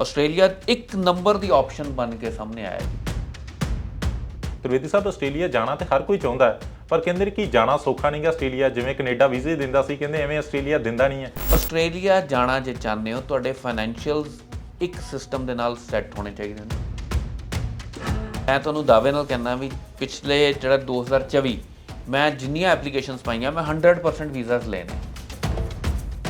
Australia ਇੱਕ number ਦੀ option ਬਣ ਕੇ ਸਾਹਮਣੇ ਆਇਆ ਜੀ। ਤ੍ਰਿਵੇਦੀ ਸਾਹਿਬ ਆਸਟ੍ਰੇਲੀਆ ਜਾਣਾ ਤੇ ਹਰ ਕੋਈ ਚਾਹੁੰਦਾ ਹੈ ਪਰ ਕਹਿੰਦੇ ਨੇ ਕਿ ਜਾਣਾ ਸੌਖਾ ਨਹੀਂਗਾ ਆਸਟ੍ਰੇਲੀਆ ਜਿਵੇਂ ਕੈਨੇਡਾ ਵੀਜ਼ੇ ਦਿੰਦਾ ਸੀ ਕਹਿੰਦੇ ਐਵੇਂ ਆਸਟ੍ਰੇਲੀਆ ਦਿੰਦਾ ਨਹੀਂ ਹੈ। ਆਸਟ੍ਰੇਲੀਆ ਜਾਣਾ ਜੇ ਚਾਹੁੰਦੇ ਹੋ ਤੁਹਾਡੇ ਫਾਈਨੈਂਸ਼ੀਅਲਸ ਇੱਕ ਸਿਸਟਮ ਦੇ ਨਾਲ ਸੈੱਟ ਹੋਣੇ ਚਾਹੀਦੇ ਨੇ। ਮੈਂ ਤੁਹਾਨੂੰ ਦਾਅਵੇ ਨਾਲ ਕਹਿੰਦਾ ਵੀ ਪਿਛਲੇ ਜਿਹੜਾ 2024 ਮੈਂ ਜਿੰਨੀਆਂ ਐਪਲੀਕੇਸ਼ਨਸ ਪਾਈਆਂ ਮੈਂ 100% ਵੀਜ਼ਾਸ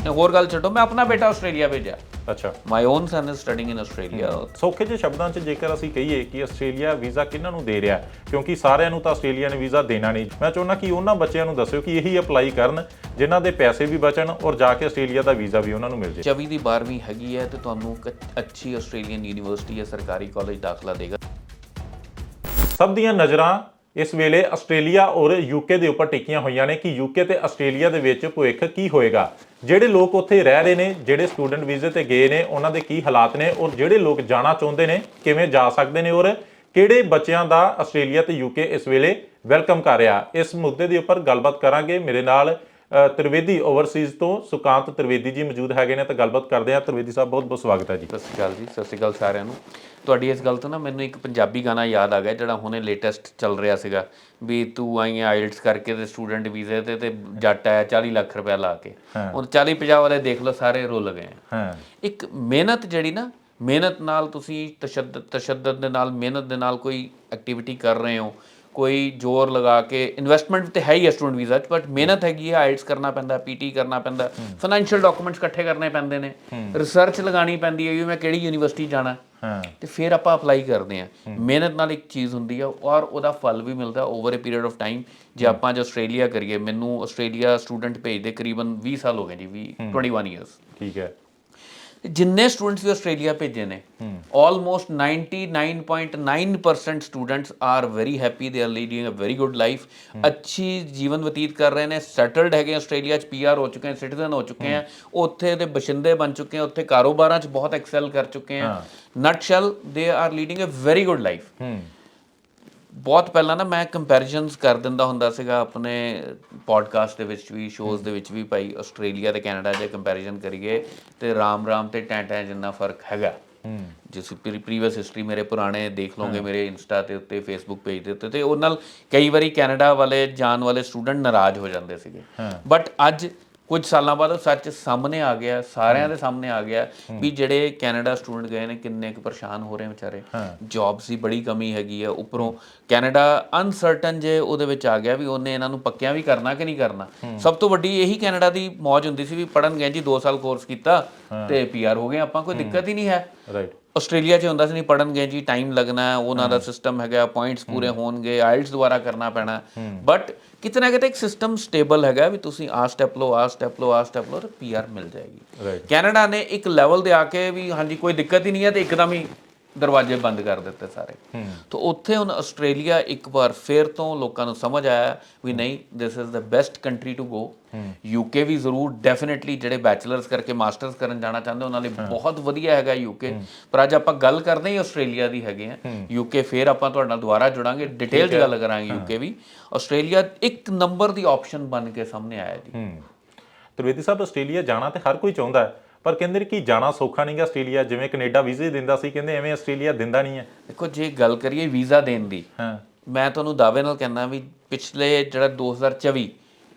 ਤੇ ਹੋਰ ਗੱਲ ਛੱਡੋ ਮੈਂ ਆਪਣਾ ਬੇਟਾ ਆਸਟ੍ਰੇਲੀਆ ਭੇਜਿਆ। ਅੱਛਾ। My own son is studying in Australia ਸੌਖੇ ਜਿਹੇ ਸ਼ਬਦਾਂ 'ਚ ਜੇਕਰ ਅਸੀਂ ਕਹੀਏ ਕਿ ਆਸਟ੍ਰੇਲੀਆ ਵੀਜ਼ਾ ਕਿਹਨਾਂ ਨੂੰ ਦੇ ਰਿਹਾ? ਕਿਉਂਕਿ ਸਾਰਿਆਂ ਨੂੰ ਤਾਂ ਆਸਟ੍ਰੇਲੀਆ ਨੇ ਵੀਜ਼ਾ ਦੇਣਾ ਨਹੀਂ। ਮੈਂ ਚਾਹੁੰਦਾ ਕਿ ਉਹਨਾਂ ਬੱਚਿਆਂ ਨੂੰ ਦੱਸਿਓ ਕਿ ਇਹੀ ਅਪਲਾਈ ਕਰਨ ਜਿਨ੍ਹਾਂ ਦੇ ਪੈਸੇ ਵੀ ਬਚਣ ਔਰ ਜਾ ਕੇ ਆਸਟ੍ਰੇਲੀਆ ਦਾ ਵੀਜ਼ਾ ਵੀ ਉਹਨਾਂ ਨੂੰ ਮਿਲ ਜੇ। 24 ਦੀ 12ਵੀਂ ਹੈਗੀ ਹੈ ਤੇ ਤੁਹਾਨੂੰ ਇੱਕ ਅੱਛੀ ਆਸਟ੍ਰੇਲੀਅਨ ਯੂਨੀਵਰਸਿਟੀ ਜਾਂ ਸਰਕਾਰੀ ਕਾਲਜ ਦਾਖਲਾ ਦੇਗਾ। ਸਭ ਦੀਆਂ ਨਜ਼ਰਾਂ ਇਸ ਵੇਲੇ ਆਸਟ੍ਰੇਲੀਆ ਔਰ ਯੂਕੇ ਦੇ ਉੱਪਰ ਟਿਕੀਆਂ ਹੋਈਆਂ ਨੇ ਕਿ ਯੂਕੇ ਤੇ ਆਸਟ੍ਰੇਲੀਆ ਦੇ ਵਿੱਚ ਭਵਿੱਖ ਕੀ ਹੋਏਗਾ? ਜਿਹੜੇ ਲੋਕ ਉੱਥੇ ਰਹਿ ਰਹੇ ਨੇ, ਜਿਹੜੇ ਸਟੂਡੈਂਟ ਵੀਜ਼ੇ ਤੇ ਗਏ ਨੇ, ਉਹਨਾਂ ਦੇ ਕੀ ਹਾਲਾਤ ਨੇ ਔਰ ਜਿਹੜੇ ਲੋਕ ਜਾਣਾ ਚਾਹੁੰਦੇ ਨੇ, ਕਿਵੇਂ ਜਾ ਸਕਦੇ ਨੇ ਔਰ ਕਿਹੜੇ ਬੱਚਿਆਂ ਦਾ ਆਸਟ੍ਰੇਲੀਆ ਤੇ ਯੂਕੇ ਇਸ ਵੇਲੇ ਵੈਲਕਮ ਕਰ ਰਿਹਾ? ਇਸ ਮੁੱਦੇ ਦੇ ਉੱਪਰ ਗੱਲਬਾਤ ਕਰਾਂਗੇ। ਮੇਰੇ ਨਾਲ ਤ੍ਰਿਵੇਦੀ ਓਵਰਸੀਜ਼ ਤੋਂ ਸੁਕਾਂਤ ਤ੍ਰਿਵੇਦੀ ਜੀ ਮੌਜੂਦ ਹੈਗੇ ਨੇ ਤਾਂ ਗੱਲਬਾਤ ਕਰਦੇ ਹਾਂ। ਤ੍ਰਿਵੇਦੀ ਸਾਹਿਬ ਬਹੁਤ ਬਹੁਤ ਸਵਾਗਤ ਹੈ ਜੀ। ਸਤਿ ਸ਼੍ਰੀ ਅਕਾਲ ਜੀ ਸਤਿ ਸ਼੍ਰੀ ਅਕਾਲ ਸਾਰਿਆਂ ਨੂੰ। ਤੁਹਾਡੀ ਇਸ ਗੱਲ ਤੋਂ ਨਾ ਮੈਨੂੰ ਇੱਕ ਪੰਜਾਬੀ ਗਾਣਾ ਯਾਦ ਆ ਗਿਆ ਜਿਹੜਾ ਹੁਣੇ ਲੇਟੈਸਟ ਚੱਲ ਰਿਹਾ ਸੀਗਾ। ਵੀ ਤੂੰ ਆਈ ਆਇਲਟਸ ਕਰਕੇ ਤੇ ਸਟੂਡੈਂਟ ਵੀਜ਼ੇ ਤੇ ਤੇ ਜੱਟ ਆਇਆ 40 ਲੱਖ ਰੁਪਏ ਲਾ ਕੇ। ਹੁਣ 40 50 ਵਾਲੇ ਦੇਖ ਲਓ ਸਾਰੇ ਰੁੱਲ ਗਏ ਆ। ਹਾਂ। ਇੱਕ ਮਿਹਨਤ ਜਿਹੜੀ ਨਾ ਮਿਹਨਤ ਨਾਲ ਤੁਸੀਂ ਤਸ਼ੱਦਦ ਤਸ਼ੱਦਦ ਦੇ ਨਾਲ ਮਿਹਨਤ ਦੇ ਨਾਲ ਕੋਈ ਐਕਟੀਵਿਟੀ ਕਰ ਰਹੇ ਹੋ ਕੋਈ ਜ਼ੋਰ ਲਗਾ ਕੇ ਇਨਵੈਸਟਮੈਂਟ ਤੇ ਹੈ ਹੀ ਸਟੂਡੈਂਟ ਵੀਜ਼ਾ ਚ ਬਟ ਮਿਹਨਤ ਹੈਗੀ ਹੈ ਆਇਲਟਸ ਕਰਨਾ ਪੈਂਦਾ ਪੀਟੀ ਕਰਨਾ ਪੈਂਦਾ ਫਾਈਨੈਂਸ਼ੀਅਲ ਡਾਕੂਮੈਂਟਸ ਇਕੱਠੇ ਕਰਨੇ ਪੈਂਦੇ ਨੇ ਰਿਸਰਚ ਲਗਾਣੀ ਪੈਂਦੀ ਹੈ ਵੀ ਮੈਂ ਕਿਹੜੀ ਯੂਨੀਵਰਸਿਟੀ ਜਾਣਾ। ਤੇ ਫਿਰ ਆਪਾਂ ਅਪਲਾਈ ਕਰਦੇ ਆ ਮਿਹਨਤ ਨਾਲ ਇੱਕ ਚੀਜ਼ ਹੁੰਦੀ ਆ ਔਰ ਉਹਦਾ ਫਲ ਵੀ ਮਿਲਦਾ over a period of time ਜੇ ਆਪਾਂ ਜੇ ਆਸਟ੍ਰੇਲੀਆ ਕਰੀਏ ਮੈਨੂੰ ਆਸਟ੍ਰੇਲੀਆ ਸਟੂਡੈਂਟ ਭੇਜਦੇ ਕਰੀਬਨ 20 ਸਾਲ ਹੋ ਗਏ ਜੀ 20 21 ਇਅਰਸ ਠੀਕ ਹੈ। ਜਿੰਨੇ ਸਟੂਡੈਂਟਸ ਵੀ ਆਸਟ੍ਰੇਲੀਆ ਭੇਜੇ ਨੇ almost 99.9% students are very happy they are leading a very good life ਅੱਛੀ ਜੀਵਨ ਬਤੀਤ ਕਰ ਰਹੇ ਨੇ ਸੈਟਲਡ ਹੈਗੇ ਆਸਟ੍ਰੇਲੀਆ ਚ ਪੀਆਰ ਹੋ ਚੁੱਕੇ ਹਨ ਸਿਟੀਜ਼ਨ ਹੋ ਚੁੱਕੇ ਹਨ ਉੱਥੇ ਦੇ ਬਸ਼ਿੰਦੇ ਬਣ ਚੁੱਕੇ ਹਨ ਉੱਥੇ ਕਾਰੋਬਾਰਾਂ ਚ ਬਹੁਤ ਐਕਸੈਲ ਕਰ ਚੁੱਕੇ ਹਨ nutshell they are leading a very good life ਬਹੁਤ ਪਹਿਲਾਂ ਨਾ ਮੈਂ ਕੰਪੈਰੀਜ਼ਨਸ ਕਰ ਦਿੰਦਾ ਹੁੰਦਾ ਸੀਗਾ ਆਪਣੇ ਪੋਡਕਾਸਟ ਦੇ ਵਿੱਚ ਵੀ ਸ਼ੋਜ਼ ਦੇ ਵਿੱਚ ਵੀ ਭਾਈ ਆਸਟ੍ਰੇਲੀਆ ਤੇ ਕੈਨੇਡਾ ਜੇ ਕੰਪੈਰੀਜ਼ਨ ਕਰੀਏ ਤੇ ਰਾਮ ਰਾਮ ਤੇ ਟੈਂ ਟੈਂ ਜਿੰਨਾ ਫ਼ਰਕ ਹੈਗਾ। ਜਿਸ ਪ੍ਰੀਵੀਅਸ ਹਿਸਟਰੀ ਮੇਰੇ ਪੁਰਾਣੇ ਦੇਖ ਲਓਗੇ ਮੇਰੇ ਇੰਸਟਾ ਤੇ ਉੱਤੇ ਫੇਸਬੁੱਕ ਪੇਜ ਦੇ ਉੱਤੇ ਤੇ ਉਹ ਨਾਲ ਕਈ ਵਾਰੀ ਕੈਨੇਡਾ ਵਾਲੇ ਜਾਣ ਵਾਲੇ ਸਟੂਡੈਂਟ ਨਾਰਾਜ਼ ਹੋ ਜਾਂਦੇ ਸੀਗੇ। ਬਟ ਅੱਜ ਕੁਝ ਸਾਲਾਂ ਬਾਅਦ ਉਹ ਸੱਚ ਸਾਹਮਣੇ ਆ ਗਿਆ ਸਾਰਿਆਂ ਦੇ ਸਾਹਮਣੇ ਆ ਗਿਆ ਵੀ ਜਿਹੜੇ ਕੈਨੇਡਾ ਸਟੂਡੈਂਟ ਗਏ ਨੇ ਕਿੰਨੇ ਕੁ ਪਰੇਸ਼ਾਨ ਹੋ ਰਹੇ ਵਿਚਾਰੇ। ਜੌਬਸ ਦੀ ਬੜੀ ਕਮੀ ਹੈਗੀ ਆ ਉੱਪਰੋਂ ਕੈਨੇਡਾ ਅਨਸਰਟਨ ਜੇ ਉਹਦੇ ਵਿੱਚ ਆ ਗਿਆ ਵੀ ਉਹਨੇ ਇਹਨਾਂ ਨੂੰ ਪੱਕਿਆਂ ਵੀ ਕਰਨਾ ਕਿ ਨਹੀਂ ਕਰਨਾ। ਸਭ ਤੋਂ ਵੱਡੀ ਇਹੀ ਕੈਨੇਡਾ ਦੀ ਮੌਜ ਹੁੰਦੀ ਸੀ ਵੀ ਪੜਨ ਗਏ ਜੀ 2 ਸਾਲ ਕੋਰਸ ਕੀਤਾ ਤੇ ਪੀਆਰ ਹੋ ਗਏ ਆਪਾਂ ਕੋਈ ਦਿੱਕਤ ਹੀ ਨਹੀਂ ਹੈ। ਰਾਈਟ ਆਸਟ੍ਰੇਲੀਆ 'ਚ ਹੁੰਦਾ ਸੀ ਨਹੀਂ ਪੜਨ ਗਏ ਜੀ ਟਾਈਮ ਲੱਗਣਾ ਉਹਨਾਂ ਦਾ ਸਿਸਟਮ ਹੈਗਾ ਪੁਆਇੰਟਸ ਪੂਰੇ ਹੋਣਗੇ ਆਇਲਟਸ ਦੁਆਰਾ ਕਰਨਾ ਪੈਣਾ। ਬਟ ਕਿਤੇ ਨਾ ਕਿਤੇ ਇੱਕ ਸਿਸਟਮ ਸਟੇਬਲ ਹੈਗਾ ਵੀ ਤੁਸੀਂ ਆ ਸਟੈਪ ਲਓ ਆ ਸਟੈਪ ਲਓ ਆ ਸਟੈਪ ਲਓ ਤੇ ਪੀਆਰ ਮਿਲ ਜਾਏਗੀ। ਕੈਨੇਡਾ ਨੇ ਇੱਕ ਲੈਵਲ ਤੇ ਆ ਕੇ ਵੀ ਹਾਂਜੀ ਕੋਈ ਦਿੱਕਤ ਹੀ ਨਹੀਂ ਹੈ ਤੇ ਇੱਕਦਮ ਹੀ ਦਰਵਾਜ਼ੇ ਬੰਦ ਕਰ ਦਿੱਤੇ ਸਾਰੇ। ਤਾਂ ਉੱਥੇ ਹੁਣ ਆਸਟ੍ਰੇਲੀਆ ਇੱਕ ਵਾਰ ਫੇਰ ਤੋਂ ਲੋਕਾਂ ਨੂੰ ਸਮਝ ਆਇਆ ਵੀ ਨਹੀਂ this is the best country to go UK ਵੀ ਜ਼ਰੂਰ ਡੈਫੀਨਿਟਲੀ ਜਿਹੜੇ ਬੈਚਲਰਸ ਕਰਕੇ ਮਾਸਟਰਸ ਕਰਨ ਜਾਣਾ ਚਾਹੁੰਦੇ ਉਹਨਾਂ ਲਈ ਬਹੁਤ ਵਧੀਆ ਹੈਗਾ ਯੂਕੇ ਪਰ ਅੱਜ ਆਪਾਂ ਗੱਲ ਕਰਦੇ ਹੀ ਆਸਟ੍ਰੇਲੀਆ ਦੀ ਹੈਗੇ ਆ। ਯੂਕੇ ਫੇਰ ਆਪਾਂ ਤੁਹਾਡੇ ਨਾਲ ਦੁਬਾਰਾ ਜੁੜਾਂਗੇ ਡਿਟੇਲ 'ਚ ਗੱਲ ਕਰਾਂਗੇ ਯੂਕੇ ਵੀ। ਆਸਟ੍ਰੇਲੀਆ ਇੱਕ ਨੰਬਰ ਦੀ ਆਪਸ਼ਨ ਬਣ ਕੇ ਸਾਹਮਣੇ ਆਇਆ ਜੀ। ਤ੍ਰਿਵੇਦੀ ਸਾਹਿਬ ਆਸਟ੍ਰੇਲੀਆ ਜਾਣਾ ਤੇ ਹਰ ਕੋਈ ਚਾਹੁੰਦਾ ਹੈ। ਪਰ ਕਹਿੰਦੇ ਨੇ ਕਿ ਜਾਣਾ ਸੌਖਾ ਨਹੀਂਗਾ ਆਸਟ੍ਰੇਲੀਆ ਜਿਵੇਂ ਕੈਨੇਡਾ ਵੀਜ਼ੇ ਦਿੰਦਾ ਸੀ ਕਹਿੰਦੇ ਐਵੇਂ ਆਸਟ੍ਰੇਲੀਆ ਦਿੰਦਾ ਨਹੀਂ ਹੈ। ਦੇਖੋ ਜੇ ਗੱਲ ਕਰੀਏ ਵੀਜ਼ਾ ਦੇਣ ਦੀ ਹਾਂ। ਮੈਂ ਤੁਹਾਨੂੰ ਦਾਅਵੇ ਨਾਲ ਕਹਿੰਦਾ ਵੀ ਪਿਛਲੇ ਜਿਹੜਾ 2024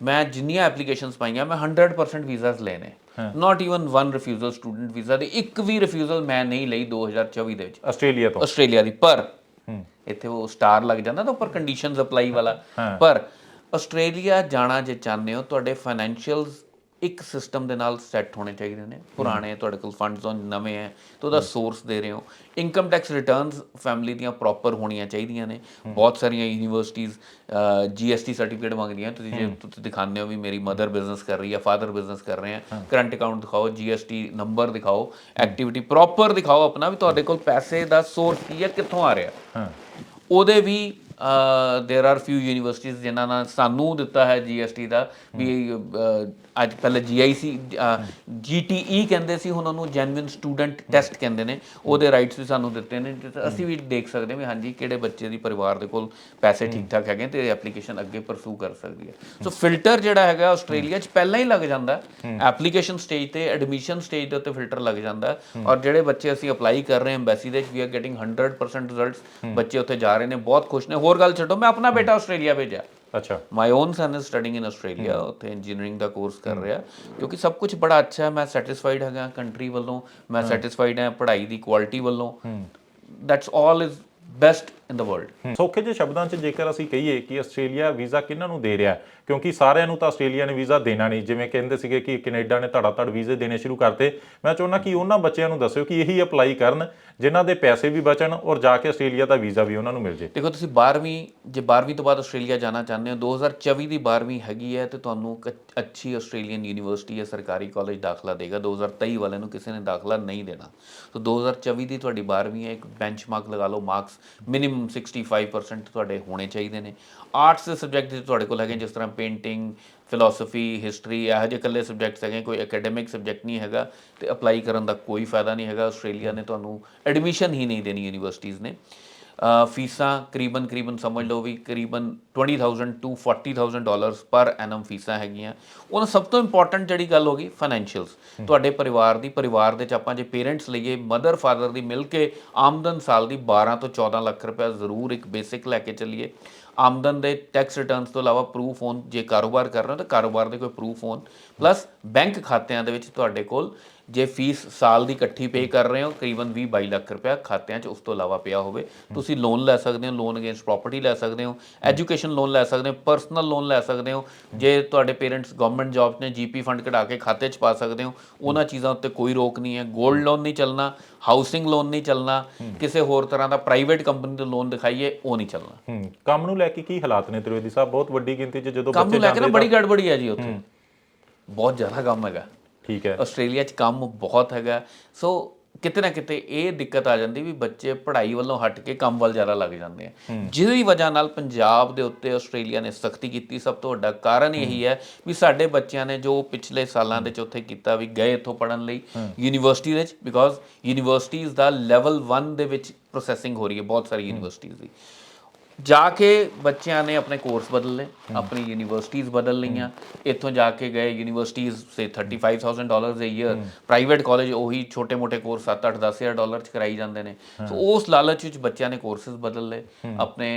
ਮੈਂ ਜਿੰਨੀਆਂ ਐਪਲੀਕੇਸ਼ਨਸ ਪਾਈਆਂ ਮੈਂ 100% ਵੀਜ਼ਾਸ ਲਏ ਨੇ। Not even one refusal student visa ਦੀ ਇੱਕ ਵੀ ਰਿਫਿਊਜ਼ਲ ਮੈਂ ਨਹੀਂ ਲਈ 2024 ਦੇ ਵਿੱਚ। ਆਸਟ੍ਰੇਲੀਆ ਤੋਂ। ਆਸਟ੍ਰੇਲੀਆ ਦੀ ਪਰ ਇੱਥੇ ਉਹ ਸਟਾਰ ਲੱਗ ਜਾਂਦਾ ਤਾਂ ਉੱਪਰ ਕੰਡੀਸ਼ਨਸ ਅਪਲਾਈ ਵਾਲਾ। ਪਰ ਆਸਟ੍ਰੇਲੀਆ ਜਾਣਾ ਜੇ ਚਾਹੁੰਦੇ ਹੋ ਤੁਹਾਡੇ ਫਾਈਨੈਂਸ਼ੀਅਲਸ ਇੱਕ ਸਿਸਟਮ ਦੇ ਨਾਲ ਸੈੱਟ ਹੋਣੇ ਚਾਹੀਦੇ ਨੇ। ਪੁਰਾਣੇ ਤੁਹਾਡੇ ਕੋਲ ਫੰਡਸ ਹੋਣ ਨਵੇਂ ਹੈ ਤੇ ਉਹਦਾ ਸੋਰਸ ਦੇ ਰਹੇ ਹੋ। ਇਨਕਮ ਟੈਕਸ ਰਿਟਰਨਸ ਫੈਮਿਲੀ ਦੀਆਂ ਪ੍ਰੋਪਰ ਹੋਣੀਆਂ ਚਾਹੀਦੀਆਂ ਨੇ। ਬਹੁਤ ਸਾਰੀਆਂ ਯੂਨੀਵਰਸਿਟੀਆਂ ਜੀਐਸਟੀ ਸਰਟੀਫਿਕੇਟ ਮੰਗਦੀਆਂ ਤੁਸੀਂ ਜੇ ਤੁਸੀਂ ਦਿਖਾਉਂਦੇ ਹੋ ਵੀ ਮੇਰੀ ਮਦਰ ਬਿਜ਼ਨਸ ਕਰ ਰਹੀ ਹੈ ਫਾਦਰ ਬਿਜ਼ਨਸ ਕਰ ਰਹੇ ਆ ਕਰੰਟ ਅਕਾਊਂਟ ਦਿਖਾਓ ਜੀਐਸਟੀ ਨੰਬਰ ਦਿਖਾਓ ਐਕਟੀਵਿਟੀ ਪ੍ਰੋਪਰ ਦਿਖਾਓ ਆਪਣਾ ਵੀ ਤੁਹਾਡੇ ਕੋਲ ਪੈਸੇ ਦਾ ਸੋਰਸ ਕੀ ਹੈ ਕਿੱਥੋਂ ਆ ਰਿਹਾ। ਹਾਂ। ਉਹਦੇ ਵੀ देयर आर few ਯੂਨੀਵਰਸਿਟੀਜ਼ ਜਿਨ੍ਹਾਂ ਨਾਲ ਸਾਨੂੰ ਦਿੱਤਾ ਹੈ GST ਦਾ ਵੀ ਅਹ, ਅੱਜ ਪਹਿਲੇ GIC GTE ਕਹਿੰਦੇ ਸੀ ਹੁਣ ਉਹਨੂੰ ਜੈਨੂਇਨ ਸਟੂਡੈਂਟ ਟੈਸਟ ਕਹਿੰਦੇ ਨੇ ਉਹਦੇ ਰਾਈਟਸ ਵੀ ਸਾਨੂੰ ਦਿੱਤੇ ਨੇ ਤੇ ਅਸੀਂ ਵੀ ਦੇਖ ਸਕਦੇ ਹਾਂ ਵੀ ਹਾਂਜੀ ਕਿਹੜੇ ਬੱਚੇ ਦੀ ਪਰਿਵਾਰ ਦੇ ਕੋਲ ਪੈਸੇ ਠੀਕ ਠਾਕ ਹੈਗੇ ਤੇ ਐਪਲੀਕੇਸ਼ਨ ਅੱਗੇ ਪਰਸੂ ਕਰ ਸਕਦੀ ਹੈ ਸੋ ਫਿਲਟਰ ਜਿਹੜਾ ਹੈਗਾ ਆਸਟ੍ਰੇਲੀਆ 'ਚ ਪਹਿਲਾਂ ਹੀ ਲੱਗ ਜਾਂਦਾ ਐਪਲੀਕੇਸ਼ਨ ਸਟੇਜ ਤੇ ਐਡਮਿਸ਼ਨ ਸਟੇਜ ਦੇ ਉੱਤੇ ਫਿਲਟਰ ਲੱਗ ਜਾਂਦਾ ਹੈ। ਔਰ ਜਿਹੜੇ ਬੱਚੇ ਅਸੀਂ ਅਪਲਾਈ ਕਰ ਰਹੇ ਹਾਂ ਐਮਬੈਸੀ ਦੇ ਵੀ ਆਰ ਗੈਟਿੰਗ 100% ਰਿਜ਼ਲਟਸ ਬੱਚੇ ਉੱਥੇ ਜਾ ਰਹੇ ਨੇ ਬਹੁਤ ਖੁਸ਼ ਨੇ ਹੋਰ ਗੱਲ ਛੱਡੋ ਮੈਂ ਆਪਣਾ ਬੇਟਾ ਆਸਟ੍ਰੇਲੀਆ ਭੇਜਿਆ। ਅੱਛਾ। My own son is studying in Australia ਉੱਥੇ ਇੰਜੀਨੀਅਰਿੰਗ ਦਾ ਕੋਰਸ ਕਰ ਰਿਹਾ ਕਿਉਂਕਿ ਸਭ ਕੁਝ ਬੜਾ ਅੱਛਾ ਹੈ ਮੈਂ ਸੈਟੀਸਫਾਈਡ ਹੈਗਾ ਕੰਟਰੀ ਵੱਲੋਂ ਮੈਂ ਸੈਟੀਸਫਾਈਡ ਹਾਂ ਪੜ੍ਹਾਈ ਦੀ ਕੁਆਲਿਟੀ ਵੱਲੋਂ। That's all is best in the world ਸੌਖੇ ਜਿਹੇ ਸ਼ਬਦਾਂ 'ਚ ਜੇਕਰ ਅਸੀਂ ਕਹੀਏ ਕਿ ਆਸਟ੍ਰੇਲੀਆ ਵੀਜ਼ਾ ਕਿਹਨਾਂ ਨੂੰ ਦੇ ਰਿਹਾ? ਕਿਉਂਕਿ ਸਾਰਿਆਂ ਨੂੰ ਤਾਂ ਆਸਟ੍ਰੇਲੀਆ ਨੇ ਵੀਜ਼ਾ ਦੇਣਾ ਨਹੀਂ। ਜਿਵੇਂ ਕਹਿੰਦੇ ਸੀਗੇ ਕਿ ਕੈਨੇਡਾ ਨੇ ਧੜਾ ਧੜ ਵੀਜ਼ੇ ਦੇਣੇ ਸ਼ੁਰੂ ਕਰਤੇ। ਮੈਂ ਚਾਹੁੰਦਾ ਕਿ ਉਹਨਾਂ ਬੱਚਿਆਂ ਨੂੰ ਦੱਸਿਓ ਕਿ ਇਹੀ ਅਪਲਾਈ ਕਰਨ ਜਿਨ੍ਹਾਂ ਦੇ ਪੈਸੇ ਵੀ ਬਚਣ ਔਰ ਜਾ ਕੇ ਆਸਟ੍ਰੇਲੀਆ ਦਾ ਵੀਜ਼ਾ ਵੀ ਉਹਨਾਂ ਨੂੰ ਮਿਲ ਜੇ। ਦੇਖੋ ਤੁਸੀਂ 12ਵੀਂ ਜੇ 12ਵੀਂ ਤੋਂ ਬਾਅਦ ਆਸਟ੍ਰੇਲੀਆ ਜਾਣਾ ਚਾਹੁੰਦੇ ਹੋ 2024 ਦੀ 12ਵੀਂ ਹੈਗੀ ਹੈ ਤੇ ਤੁਹਾਨੂੰ ਇੱਕ ਅੱਛੀ ਆਸਟ੍ਰੇਲੀਅਨ ਯੂਨੀਵਰਸਿਟੀ ਜਾਂ ਸਰਕਾਰੀ ਕਾਲਜ ਦਾਖਲਾ ਦੇਗਾ। 2023 ਵਾਲੇ ਨੂੰ ਕਿਸੇ ਨੇ ਦਾਖਲਾ ਨਹੀਂ ਦੇਣਾ। ਸੋ 2024 ਦੀ ਤੁਹਾਡੀ 12ਵੀਂ ਹੈ ਇੱਕ ਬੈਂਚਮਾਰਕ ਲਗਾ ਲਓ ਮਾਰਕਸ ਮਿਨੀਮਮ 65% ਤੁਹਾਡੇ ਹੋਣੇ ਚਾਹੀਦੇ ਨੇ। ਆਰਟਸ ਦੇ ਸਬਜੈਕਟ ਜੇ ਤੁਹਾਡੇ ਕੋਲ ਹੈਗੇ ਜਿਸ ਤਰ੍ਹਾਂ ਪੇਂਟਿੰਗ ਫਿਲਾਸਫੀ ਹਿਸਟਰੀ ਇਹੋ ਜਿਹੇ ਇਕੱਲੇ ਸਬਜੈਕਟਸ ਹੈਗੇ ਕੋਈ ਐਕੈਡੈਮਿਕ ਸਬਜੈਕਟ ਨਹੀਂ ਹੈਗਾ ਤੇ ਅਪਲਾਈ ਕਰਨ ਦਾ ਕੋਈ ਫਾਇਦਾ ਨਹੀਂ ਹੈਗਾ। ਆਸਟ੍ਰੇਲੀਆ ਨੇ ਤੁਹਾਨੂੰ ਐਡਮਿਸ਼ਨ ਹੀ ਨਹੀਂ ਦੇਣੀ ਯੂਨੀਵਰਸਿਟੀਜ਼ ਨੇ। ਫੀਸਾਂ ਕਰੀਬਨ ਕਰੀਬਨ ਸਮਝ ਲਓ ਵੀ ਕਰੀਬਨ 20000 ਟੂ 40000 ਡਾਲਰਸ ਪਰ ਐਨਮ ਫੀਸਾਂ ਹੈਗੀਆਂ। ਉਹਨਾਂ ਸਭ ਤੋਂ ਇੰਪੋਰਟੈਂਟ ਜਿਹੜੀ ਗੱਲ ਹੋ ਗਈ ਫਾਈਨੈਂਸ਼ੀਅਲਸ ਤੁਹਾਡੇ ਪਰਿਵਾਰ ਦੀ ਪਰਿਵਾਰ ਦੇ ਚ ਆਪਾਂ ਜੇ ਪੇਰੈਂਟਸ ਲਈਏ ਮਦਰ ਫਾਦਰ ਦੀ ਮਿਲ ਕੇ ਆਮਦਨ ਸਾਲ ਦੀ 12 ਤੋਂ 14 ਲੱਖ ਰੁਪਏ ਜ਼ਰੂਰ ਇੱਕ ਬੇਸਿਕ ਲੈ ਕੇ ਚੱਲੀਏ। ਆਮਦਨ ਦੇ ਟੈਕਸ ਰਿਟਰਨਸ ਤੋਂ ਇਲਾਵਾ ਪ੍ਰੂਫ ਹੋਣ ਜੇ ਕਾਰੋਬਾਰ ਕਰ ਰਹੇ ਹੋ ਤਾਂ ਕਾਰੋਬਾਰ ਦੇ ਕੋਈ ਪ੍ਰੂਫ ਹੋਣ। ਪਲੱਸ ਬੈਂਕ ਖਾਤਿਆਂ ਦੇ ਵਿੱਚ ਤੁਹਾਡੇ ਕੋਲ ਜੇ ਫੀਸ ਸਾਲ ਦੀ ਇਕੱਠੀ ਪੇ ਕਰ ਰਹੇ ਹੋ ਕਰੀਬਨ 20 22 ਲੱਖ ਰੁਪਇਆ ਖਾਤਿਆਂ 'ਚ ਉਸ ਤੋਂ ਇਲਾਵਾ ਪਿਆ ਹੋਵੇ। ਤੁਸੀਂ ਲੋਨ ਲੈ ਸਕਦੇ ਹੋ ਲੋਨ ਅਗੇਂਸਟ ਪ੍ਰਾਪਰਟੀ ਲੈ ਸਕਦੇ ਹੋ ਐਜੂਕੇਸ਼ਨ ਲੋਨ ਲੈ ਸਕਦੇ ਹੋ ਪਰਸਨਲ ਲੋਨ ਲੈ ਸਕਦੇ ਹੋ। ਜੇ ਤੁਹਾਡੇ ਪੇਰੈਂਟਸ ਗਵਰਨਮੈਂਟ ਜੌਬ ਨੇ ਜੀਪੀ ਫੰਡ ਕਢਾ ਕੇ ਖਾਤੇ 'ਚ ਪਾ ਸਕਦੇ ਹੋ ਉਹਨਾਂ ਚੀਜ਼ਾਂ ਉੱਤੇ ਕੋਈ ਰੋਕ ਨਹੀਂ ਹੈ। 골ਡ ਲੋਨ ਨਹੀਂ ਚੱਲਣਾ ਹਾਊਸਿੰਗ ਲੋਨ ਨਹੀਂ ਚੱਲਣਾ ਕਿਸੇ ਹੋਰ ਤਰ੍ਹਾਂ ਦਾ ਪ੍ਰਾਈਵੇਟ ਕੰਪਨੀ ਤੋਂ ਲੋਨ ਦਿਖਾਈਏ ਉਹ ਨਹੀਂ ਚੱਲਣਾ। ਕੰਮ ਨੂੰ ਲੈ ਕੇ ਕੀ ਹਾਲਾਤ ਨੇ ਤ੍ਰਿਵੇਦੀ ਸਾਹਿਬ? ਬਹੁਤ ਵੱਡੀ ਗਿਣਤੀ 'ਚ ਜਦੋਂ ਕੰਮ ਬੱਚੇ ਨੂੰ ਲੈ ਕੇ ਨਾ ਜਾਂਦੇ ਬੜੀ ਗੜਬੜੀ ਹੈ ਜੀ ਉੱਥੇ। ਬਹੁਤ ਜ਼ਿਆਦਾ ਕੰਮ ਹੈਗਾ। ਠੀਕ ਹੈ। ਆਸਟ੍ਰੇਲੀਆ 'ਚ ਕੰਮ ਬਹੁਤ ਹੈਗਾ ਸੋ ਕਿਤੇ ਨਾ ਕਿਤੇ ਇਹ ਦਿੱਕਤ ਆ ਜਾਂਦੀ ਵੀ ਬੱਚੇ ਪੜ੍ਹਾਈ ਵੱਲੋਂ ਹਟ ਕੇ ਕੰਮ ਵੱਲ ਜ਼ਿਆਦਾ ਲੱਗ ਜਾਂਦੇ ਆ। ਜਿਹਦੀ ਵਜ੍ਹਾ ਨਾਲ ਪੰਜਾਬ ਦੇ ਉੱਤੇ ਆਸਟ੍ਰੇਲੀਆ ਨੇ ਸਖਤੀ ਕੀਤੀ ਸਭ ਤੋਂ ਵੱਡਾ ਕਾਰਨ ਇਹੀ ਹੈ। ਵੀ ਸਾਡੇ ਬੱਚਿਆਂ ਨੇ ਜੋ ਪਿਛਲੇ ਸਾਲਾਂ ਦੇ ਚ ਉੱਥੇ ਕੀਤਾ ਵੀ ਗਏ ਇੱਥੋਂ ਪੜਨ ਲਈ ਯੂਨੀਵਰਸਿਟੀ ਦੇ ਵਿੱਚ ਬਿਕੋਜ਼ ਯੂਨੀਵਰਸਿਟੀਜ਼ ਦਾ ਲੈਵਲ 1 ਦੇ ਵਿੱਚ ਪ੍ਰੋਸੈਸਿੰਗ ਹੋ ਰਹੀ ਹੈ ਬਹੁਤ ਸਾਰੀ ਯੂਨੀਵਰਸਿਟੀਜ਼ ਦੀ। ਜਾ ਕੇ ਬੱਚਿਆਂ ਨੇ ਆਪਣੇ ਕੋਰਸ ਬਦਲ ਲਏ ਆਪਣੀ ਯੂਨੀਵਰਸਿਟੀਜ਼ ਬਦਲ ਲਈਆਂ। ਇੱਥੋਂ ਜਾ ਕੇ ਗਏ ਯੂਨੀਵਰਸਿਟੀਜ਼ ਸੇ 35000 dollars a year private college ਉਹੀ ਛੋਟੇ-ਮੋਟੇ ਕੋਰਸ 7-8 10000 ਡਾਲਰ ਚ ਕਰਾਈ ਜਾਂਦੇ ਨੇ। ਸੋ ਉਸ ਲਾਲਚ ਵਿੱਚ ਬੱਚਿਆਂ ਨੇ ਕੋਰਸਸ ਬਦਲ ਲਏ ਆਪਣੇ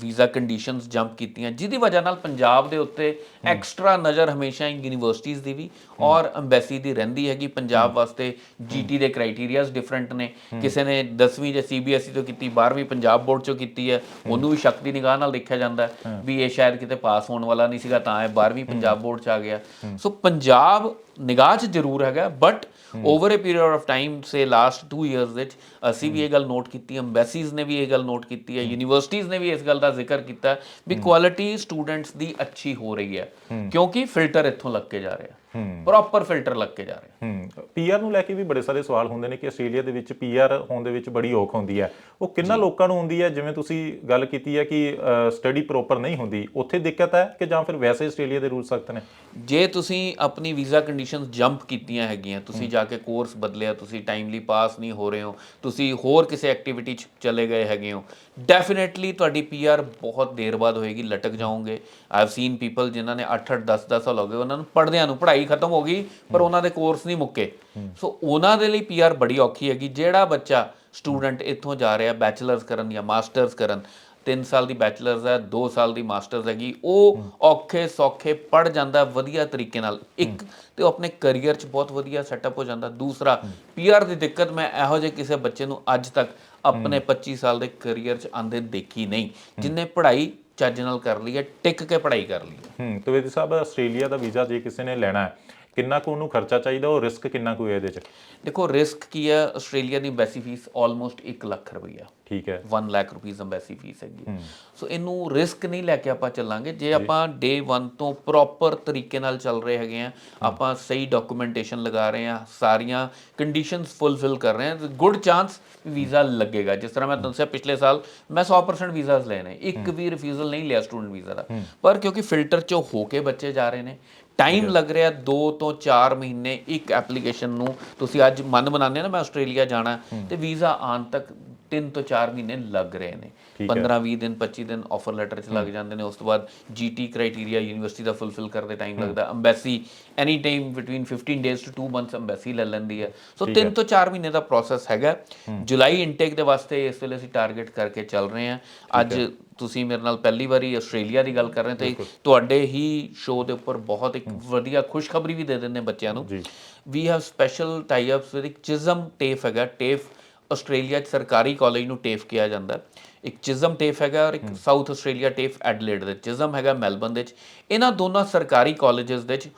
ਵੀਜ਼ਾ ਕੰਡੀਸ਼ਨਸ ਜੰਪ ਕੀਤੀਆਂ ਜਿਹਦੀ ਵਜ੍ਹਾ ਨਾਲ ਪੰਜਾਬ ਦੇ ਉੱਤੇ ਐਕਸਟਰਾ ਨਜ਼ਰ ਹਮੇਸ਼ਾ ਯੂਨੀਵਰਸਿਟੀਜ਼ ਦੀ ਵੀ ਔਰ ਐਮਬੈਸੀ ਦੀ ਰਹਿੰਦੀ ਹੈਗੀ। ਪੰਜਾਬ ਵਾਸਤੇ ਜੀਟੀ ਦੇ ਕ੍ਰਾਈਟੇਰੀਆਜ਼ ਡਿਫਰੈਂਟ ਨੇ। ਕਿਸੇ ਨੇ 10ਵੀਂ ਜਾਂ ਸੀਬੀਐਸਈ ਤੋਂ ਕੀਤੀ 12ਵੀਂ ਪੰਜਾਬ ਬੋਰਡ ਚੋਂ ਕੀਤੀ ਹੈ ਉਹਨੂੰ ਸ਼ੱਕ ਦੀ ਨਿਗਾਹ ਨਾਲ ਦੇਖਿਆ ਜਾਂਦਾ ਵੀ ਇਹ ਸ਼ਾਇਦ ਕਿਤੇ ਪਾਸ ਹੋਣ ਵਾਲਾ ਨਹੀਂ ਸੀਗਾ ਤਾਂ ਇਹ 12ਵੀਂ ਪੰਜਾਬ ਬੋਰਡ ਚ ਆ ਗਿਆ। ਸੋ ਪੰਜਾਬ ਨਿਗਾਹ 'ਚ ਜ਼ਰੂਰ ਹੈਗਾ but over a period of time say last 2 years ਵਿੱਚ ਅਸੀਂ ਵੀ ਇਹ ਗੱਲ ਨੋਟ ਕੀਤੀ ਐਮਬੈਸੀਜ਼ ਨੇ ਵੀ ਇਹ ਗੱਲ ਨੋਟ ਕੀਤੀ ਹੈ ਯੂਨੀਵਰਸਿਟੀਜ਼ ਨੇ ਵੀ ਇਸ ਗੱਲ ਦਾ ਜ਼ਿਕਰ ਕੀਤਾ ਵੀ ਕੁਆਲਿਟੀ ਸਟੂਡੈਂਟਸ ਦੀ ਅੱਛੀ ਹੋ ਰਹੀ ਹੈ ਕਿਉਂਕਿ ਫਿਲਟਰ ਇੱਥੋਂ ਲੱਗ ਕੇ ਜਾ ਰਿਹਾ। ਪ੍ਰੋਪਰ ਫਿਲਟਰ ਲੱਗ ਕੇ ਜਾ ਰਿਹਾ। ਹੂੰ। ਪੀਆਰ ਨੂੰ ਲੈ ਕੇ ਵੀ ਬੜੇ ਸਾਰੇ ਸਵਾਲ ਹੁੰਦੇ ਨੇ ਕਿ ਆਸਟ੍ਰੇਲੀਆ ਦੇ ਵਿੱਚ ਪੀਆਰ ਹੋਣ ਦੇ ਵਿੱਚ ਬੜੀ ਔਖ ਹੁੰਦੀ ਹੈ। ਉਹ ਕਿੰਨਾ ਲੋਕਾਂ ਨੂੰ ਹੁੰਦੀ ਹੈ? ਜਿਵੇਂ ਤੁਸੀਂ ਗੱਲ ਕੀਤੀ ਹੈ ਕਿ ਸਟੱਡੀ ਪ੍ਰੋਪਰ ਨਹੀਂ ਹੁੰਦੀ। ਉੱਥੇ ਦਿੱਕਤ ਹੈ ਕਿ ਜਾਂ ਫਿਰ ਵੈਸੇ ਆਸਟ੍ਰੇਲੀਆ ਦੇ ਰੂਲ ਸਖਤ ਨੇ? ਜੇ ਤੁਸੀਂ ਆਪਣੀ ਵੀਜ਼ਾ ਕੰਡੀਸ਼ਨਸ ਜੰਪ ਕੀਤੀਆਂ ਹੈਗੀਆਂ ਤੁਸੀਂ ਜਾ ਕੇ ਕੋਰਸ ਬਦਲਿਆ ਤੁਸੀਂ ਟਾਈਮਲੀ ਪਾਸ ਨਹੀਂ ਹੋ ਰਹੇ ਹੋ ਤੁਸੀਂ ਹੋਰ ਕਿਸੇ ਐਕਟੀਵਿਟੀ 'ਚ ਚਲੇ ਗਏ ਹੈਗੇ ਹੋ ਡੈਫੀਨਿਟਲੀ ਤੁਹਾਡੀ ਪੀਆਰ ਬਹੁਤ ਦੇਰ ਬਾਅਦ ਹੋਏਗੀ ਲਟਕ ਜਾਓਗੇ। ਆਈਵ ਸੀਨ ਪੀਪਲ ਜਿਨ੍ਹਾਂ ਨੇ 8 8 10 10 ਸਾਲ ਹੋ ਗਏ ਉਹਨਾਂ ਨੂੰ ਪੜ੍ਹਦਿਆਂ ਨੂੰ ਪੜ੍ਹਾਈ ਖਤਮ ਹੋ ਗਈ ਪਰ ਉਹਨਾਂ ਦੇ ਕੋਰਸ ਨਹੀਂ ਮੁੱਕੇ। ਸੋ ਉਹਨਾਂ ਦੇ ਲਈ ਪੀਆਰ ਬੜੀ ਔਖੀ ਹੈਗੀ। ਜਿਹੜਾ ਬੱਚਾ ਸਟੂਡੈਂਟ ਇੱਥੋਂ ਜਾ ਰਿਹਾ ਬੈਚਲਰਸ ਕਰਨ ਜਾਂ ਮਾਸਟਰਸ ਕਰਨ 3 ਸਾਲ ਦੀ ਬੈਚਲਰਸ ਹੈ 2 ਸਾਲ ਦੀ ਮਾਸਟਰਸ ਹੈਗੀ। ਉਹ ਔਖੇ ਸੌਖੇ ਪੜ ਜਾਂਦਾ ਵਧੀਆ ਤਰੀਕੇ ਨਾਲ। ਇੱਕ ਤੇ ਉਹ ਆਪਣੇ ਕੈਰੀਅਰ 'ਚ ਬਹੁਤ ਵਧੀਆ ਸੈਟਅਪ ਹੋ ਜਾਂਦਾ। ਦੂਸਰਾ ਪੀਆਰ ਦੀ ਦਿੱਕਤ ਮੈਂ ਇਹੋ ਜਿਹੇ ਕਿਸੇ ਬੱਚੇ ਨੂੰ ਅੱਜ ਤੱਕ ਆਪਣੇ 25 ਸਾਲ ਦੇ ਕੈਰੀਅਰ 'ਚ ਆਂਦੇ ਦੇਖੀ ਨਹੀਂ। ਜਿਨੇ ਪੜ੍ਹਾਈ ਚੱਜ ਨਾਲ ਕਰ ਲਈ ਹੈ ਟਿਕ ਕੇ ਪੜ੍ਹਾਈ ਕਰ ਲਈ ਹੈ। ਹੂੰ ਤਵੇਦੀ ਸਾਹਿਬ ਆਸਟ੍ਰੇਲੀਆ ਦਾ ਵੀਜ਼ਾ ਜੇ ਕਿਸੇ ਨੇ ਲੈਣਾ ਹੈ ਕਿੰਨਾ ਕੁ ਉਹਨੂੰ ਖਰਚਾ ਚਾਹੀਦਾ ਉਹ ਰਿਸਕ ਕਿੰਨਾ ਕੁ ਹੈ ਇਹਦੇ 'ਚ? ਦੇਖੋ ਰਿਸਕ ਕੀ ਹੈ? ਆਸਟ੍ਰੇਲੀਆ ਦੀ ਐਮਬੈਸੀ ਫੀਸ ਆਲਮੋਸਟ 1 ਲੱਖ ਰੁਪਈਆ। ਠੀਕ ਹੈ। 1 ਲੱਖ ਰੁਪਈਸ ਐਮਬੈਸੀ ਫੀਸ ਹੈਗੀ। ਸੋ ਇਹਨੂੰ ਰਿਸਕ ਨਹੀਂ ਲੈ ਕੇ ਆਪਾਂ ਚੱਲਾਂਗੇ। ਜੇ ਆਪਾਂ ਡੇ 1 ਤੋਂ ਪ੍ਰੋਪਰ ਤਰੀਕੇ ਨਾਲ ਚੱਲ ਰਹੇ ਹੈਗੇ ਆ ਆਪਾਂ ਸਹੀ ਡਾਕੂਮੈਂਟੇਸ਼ਨ ਲਗਾ ਰਹੇ ਆ ਸਾਰੀਆਂ ਕੰਡੀਸ਼ਨਸ ਫੁੱਲਫਿਲ ਕਰ ਰਹੇ ਆ ਗੁੱਡ ਚਾਂਸ ਵੀਜ਼ਾ ਲੱਗੇਗਾ। ਜਿਸ ਤਰ੍ਹਾਂ ਮੈਂ ਤੁਹਾਨੂੰ ਦੱਸਿਆ ਪਿਛਲੇ ਸਾਲ ਮੈਂ 100% ਵੀਜ਼ਾਸ ਨੇ ਇੱਕ ਵੀ ਰਿਫਿਊਜ਼ਲ ਨਹੀਂ ਲਿਆ ਸਟੂਡੈਂਟ ਵੀਜ਼ਾ ਦਾ। ਪਰ ਕਿਉਂਕਿ ਫਿਲਟਰ ਚੋਂ ਹੋ ਕੇ ਬੱਚੇ ਜਾ ਰਹੇ ਨੇ ਟਾਈਮ ਲੱਗ ਰਿਹਾ 2 ਤੋਂ 4 ਮਹੀਨੇ ਇੱਕ ਐਪਲੀਕੇਸ਼ਨ ਨੂੰ ਤੁਸੀਂ ਅੱਜ ਮਨ ਬਣਾਉਂਦੇ ਨਾ ਮੈਂ ਆਸਟ੍ਰੇਲੀਆ ਜਾਣਾ ਤੇ ਵੀਜ਼ਾ ਆਉਣ ਤੱਕ 3 ਤੋਂ 4 ਮਹੀਨੇ ਲੱਗ ਰਹੇ ਨੇ। 15 20 ਦਿਨ 25 ਦਿਨ ਆਫਰ ਲੈਟਰ ਚ ਲੱਗ ਜਾਂਦੇ ਨੇ। ਉਸ ਤੋਂ ਬਾਅਦ ਜੀਟੀ ਕ੍ਰਾਈਟੇਰੀਆ ਯੂਨੀਵਰਸਿਟੀ ਦਾ ਫੁੱਲਫਿਲ ਕਰਦੇ ਟਾਈਮ ਲੱਗਦਾ। Embassy any time between 15 days to 2 months embassy ਲੈ ਲੈਂਦੀ ਹੈ। ਸੋ 3 ਤੋਂ 4 ਮਹੀਨੇ ਦਾ ਪ੍ਰੋਸੈਸ ਹੈਗਾ। ਜੁਲਾਈ ਇਨਟੇਕ ਦੇ ਵਾਸਤੇ ਇਸ ਵੇਲੇ ਅਸੀਂ ਟਾਰਗੇਟ ਕਰਕੇ ਚੱਲ ਰਹੇ ਹਾਂ। ਅੱਜ ਤੁਸੀਂ ਮੇਰੇ ਨਾਲ ਪਹਿਲੀ ਵਾਰੀ ਆਸਟ੍ਰੇਲੀਆ ਦੀ ਗੱਲ ਕਰ ਰਹੇ ਤੇ ਤੁਹਾਡੇ ਹੀ ਸ਼ੋਅ ਦੇ ਉੱਪਰ ਬਹੁਤ ਇੱਕ ਵਧੀਆ ਖੁਸ਼ਖਬਰੀ ਵੀ ਦੇ ਦਿੰਦੇ ਬੱਚਿਆਂ ਨੂੰ। ਜੀ। We have special tie ups with ਇੱਕ ਚਿਜ਼ਮ ਟੇਫ ਹੈਗਾ। ਟੇਫ ਆਸਟ੍ਰੇਲੀਆ ਚ ਸਰਕਾਰੀ ਕਾਲਜ ਨੂੰ ਟੇਫ ਕਿਹਾ ਜਾਂਦਾ। ਇੱਕ ਚਿਜ਼ਮ ਟੇਫ ਹੈਗਾ ਔਰ ਇੱਕ ਸਾਊਥ ਆਸਟ੍ਰੇਲੀਆ ਟੇਫ ਐਡਲੇਡ ਦੇ ਚਿਜ਼ਮ ਹੈਗਾ ਮੈਲਬਨ ਦੇ ਚ ਇਹਨਾਂ ਦੋਨਾਂ ਸਰਕਾਰੀ ਕਾਲਜਸ ਦੇ ਚ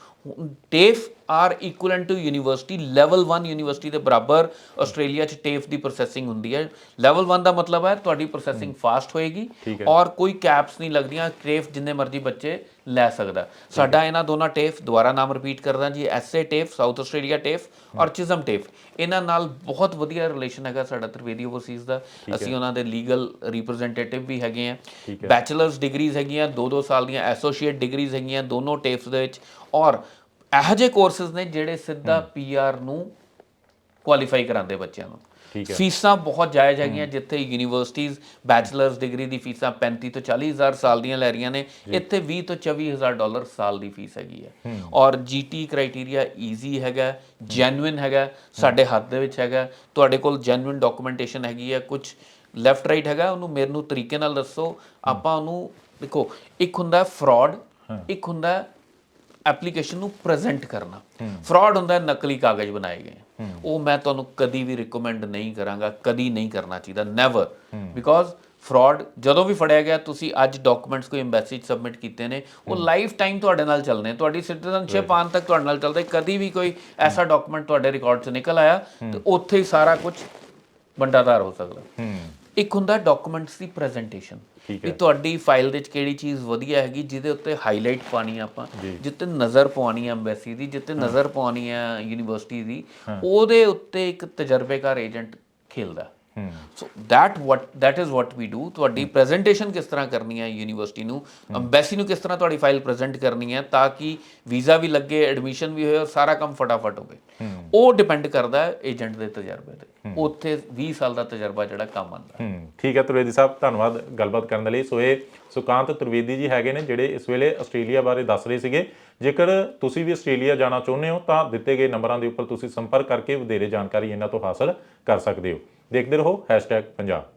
TAFE are equivalent to university level 1 university ਦੇ ਬਰਾਬਰ ਆਸਟ੍ਰੇਲੀਆ ਚ ਟੇਫ ਦੀ ਪ੍ਰੋਸੈਸਿੰਗ ਹੁੰਦੀ ਹੈ। ਲੈਵਲ 1 ਦਾ ਮਤਲਬ ਹੈ ਤੁਹਾਡੀ ਪ੍ਰੋਸੈਸਿੰਗ ਫਾਸਟ ਹੋਏਗੀ। ਔਰ ਕੋਈ ਕੈਪਸ ਨਹੀਂ ਲੱਗਦੀਆਂ ਟੇਫ ਜਿੰਨੇ ਮਰਜ਼ੀ ਬੱਚੇ ਲੈ ਸਕਦਾ। ਸਾਡਾ ਇਹਨਾਂ ਦੋਨਾਂ ਟੇਫ ਦੁਬਾਰਾ ਨਾਮ ਰਿਪੀਟ ਕਰਦਾ ਜੀ SA TAFE South Australia TAFE ਔਰ ਚਿਜ਼ਮ ਟੇਫ ਇਹਨਾਂ ਨਾਲ ਬਹੁਤ ਵਧੀਆ ਰਿਲੇਸ਼ਨ ਹੈਗਾ ਸਾਡਾ ਤ੍ਰਿਵੇਦੀ ਓਵਰਸੀਜ਼ ਦਾ। ਅਸੀਂ ਉਹਨਾਂ ਦੇ ਲੀਗਲ ਰਿਪਰੈਜ਼ੈਂਟੇਟਿਵ ਵੀ ਹੈਗੇ ਆ ਬੈਚਲਰਸ ਡਿਗਰੀਜ਼ ਹੈਗੀਆਂ 2-2 ਸਾਲ ਦੀਆਂ ਐਸੋਸੀਏਟ ਡਿਗਰੀਜ਼ ਹੈਗੀਆਂ ਦੋਨੋਂ ਟੇਫਸ ਦੇ ਵਿੱਚ ਔਰ ਇਹੋ ਜਿਹੇ ਕੋਰਸਸ ਨੇ ਜਿਹੜੇ ਸਿੱਧਾ ਪੀਆਰ ਨੂੰ ਕੁਆਲੀਫਾਈ ਕਰਾਉਂਦੇ ਬੱਚਿਆਂ ਨੂੰ। ਫੀਸਾਂ ਬਹੁਤ ਜਾਇਜ਼ ਹੈਗੀਆਂ ਜਿੱਥੇ ਯੂਨੀਵਰਸਿਟੀਜ਼ ਬੈਚਲਰਸ ਡਿਗਰੀ ਦੀ ਫੀਸਾਂ 35 ਤੋਂ 40 ਹਜ਼ਾਰ ਸਾਲ ਦੀਆਂ ਲੈ ਰਹੀਆਂ ਨੇ ਇੱਥੇ 20 ਤੋਂ 24 ਹਜ਼ਾਰ ਡਾਲਰ ਸਾਲ ਦੀ ਫੀਸ ਹੈਗੀ ਹੈ। ਔਰ ਜੀਟੀ ਕ੍ਰਾਈਟੇਰੀਆ ਈਜ਼ੀ ਹੈਗਾ ਜੈਨੂਇਨ ਹੈਗਾ ਸਾਡੇ ਹੱਥ ਦੇ ਵਿੱਚ ਹੈਗਾ। ਤੁਹਾਡੇ ਕੋਲ ਜੈਨੂਇਨ ਡਾਕੂਮੈਂਟੇਸ਼ਨ ਹੈਗੀ ਹੈ ਕੁਝ ਲੈਫਟ ਰਾਈਟ ਹੈਗਾ ਉਹਨੂੰ ਮੇਰੇ ਨੂੰ ਤਰੀਕੇ ਨਾਲ ਦੱਸੋ। ਆਪਾਂ ਉਹਨੂੰ ਦੇਖੋ ਇੱਕ ਹੁੰਦਾ ਫਰਾਡ ਇੱਕ ਹੁੰਦਾ ਐਪਲੀਕੇਸ਼ਨ ਨੂੰ ਪ੍ਰੈਜ਼ੈਂਟ ਕਰਨਾ। ਫਰਾਡ ਹੁੰਦਾ ਹੈ ਨਕਲੀ ਕਾਗਜ਼ ਬਣਾਏ ਗਏ। ਉਹ ਮੈਂ ਤੁਹਾਨੂੰ ਕਦੀ ਵੀ ਰეკਮੈਂਡ ਨਹੀਂ ਕਰਾਂਗਾ ਕਦੀ ਨਹੀਂ ਕਰਨਾ ਚਾਹੀਦਾ ਨੈਵਰ ਬਿਕੋਜ਼ ਫਰਾਡ ਜਦੋਂ ਵੀ ਫੜਿਆ ਗਿਆ ਤੁਸੀਂ ਅੱਜ ਡਾਕੂਮੈਂਟਸ ਕੋਈ ਐਮਬੈਸੀ 'ਚ ਸਬਮਿਟ ਕੀਤੇ ਨੇ ਉਹ ਲਾਈਫ ਟਾਈਮ ਤੁਹਾਡੇ ਨਾਲ ਚੱਲਨੇ ਤੁਹਾਡੀ ਸਿਟੀਜ਼ਨਸ਼ਿਪ ਆਉਣ ਤੱਕ ਤੁਹਾਡੇ ਨਾਲ ਚੱਲਦਾ। ਕਦੀ ਵੀ ਕੋਈ ਐਸਾ ਡਾਕੂਮੈਂਟ ਤੁਹਾਡੇ ਰਿਕਾਰਡ 'ਚ ਨਿਕਲ ਆਇਆ ਤੇ ਉੱਥੇ ਹੀ ਸਾਰਾ ਕੁਝ ਬੰਡਾਦਾਰ ਹੋ ਸਕਦਾ। ਹੂੰ ਇੱਕ ਹੁੰਦਾ ਡਾਕੂਮੈਂਟਸ ਦੀ ਪ੍ਰੈਜੈਂਟੇਸ਼ਨ ਵੀ ਤੁਹਾਡੀ ਫਾਈਲ ਦੇ ਵਿੱਚ ਕਿਹੜੀ ਚੀਜ਼ ਵਧੀਆ ਹੈਗੀ ਜਿਹਦੇ ਉੱਤੇ ਹਾਈਲਾਈਟ ਪਾਣੀ ਆ ਆਪਾਂ ਜਿੱਤੇ ਨਜ਼ਰ ਪਵਾਉਣੀ ਹੈ ਐਮਬੈਸੀ ਦੀ ਜਿੱਤੇ ਨਜ਼ਰ ਪਵਾਉਣੀ ਹੈ ਯੂਨੀਵਰਸਿਟੀ ਦੀ ਉਹਦੇ ਉੱਤੇ ਇੱਕ ਤਜਰਬੇਕਾਰ ਏਜੰਟ ਖੇਲਦਾ। So that what that is what we do ਤੁਹਾਡੀ ਪ੍ਰੈਜੈਂਟੇਸ਼ਨ ਕਿਸ ਤਰ੍ਹਾਂ ਕਰਨੀ ਹੈ ਯੂਨੀਵਰਸਿਟੀ ਨੂੰ ਐਮਬੈਸੀ ਨੂੰ ਕਿਸ ਤਰ੍ਹਾਂ ਤੁਹਾਡੀ ਫਾਈਲ ਪ੍ਰੈਜ਼ੈਂਟ ਕਰਨੀ ਹੈ ਤਾਂ ਕਿ ਵੀਜ਼ਾ ਵੀ ਲੱਗੇ ਐਡਮਿਸ਼ਨ ਵੀ ਹੋਏ ਔਰ ਸਾਰਾ ਕੰਮ ਫਟਾਫਟ ਹੋਵੇ ਉਹ ਡਿਪੈਂਡ ਕਰਦਾ ਏਜੰਟ ਦੇ ਤਜਰਬੇ ਤੇ। ਉੱਥੇ 20 ਸਾਲ ਦਾ ਤਜਰਬਾ ਜਿਹੜਾ ਕੰਮ ਆਉਂਦਾ। ਠੀਕ ਹੈ ਤ੍ਰਿਵੇਦੀ ਸਾਹਿਬ ਧੰਨਵਾਦ ਗੱਲਬਾਤ ਕਰਨ ਦੇ ਲਈ। ਸੋ ਇਹ ਸੁਕਾਂਤ ਤ੍ਰਿਵੇਦੀ ਜੀ ਹੈਗੇ ਨੇ ਜਿਹੜੇ ਇਸ ਵੇਲੇ ਆਸਟ੍ਰੇਲੀਆ ਬਾਰੇ ਦੱਸ ਰਹੇ ਸੀਗੇ। ਜੇਕਰ ਤੁਸੀਂ ਵੀ ਆਸਟ੍ਰੇਲੀਆ ਜਾਣਾ ਚਾਹੁੰਦੇ ਹੋ ਤਾਂ ਦਿੱਤੇ ਗਏ ਨੰਬਰਾਂ ਦੇ ਉੱਪਰ ਤੁਸੀਂ ਸੰਪਰਕ ਕਰਕੇ ਵਧੇਰੇ ਜਾਣਕਾਰੀ ਇਹਨਾਂ ਤੋਂ ਹਾਸਲ ਕਰ ਸਕਦੇ ਹੋ। ਦੇਖਦੇ ਰਹੋ #ਪੰਜਾਬ।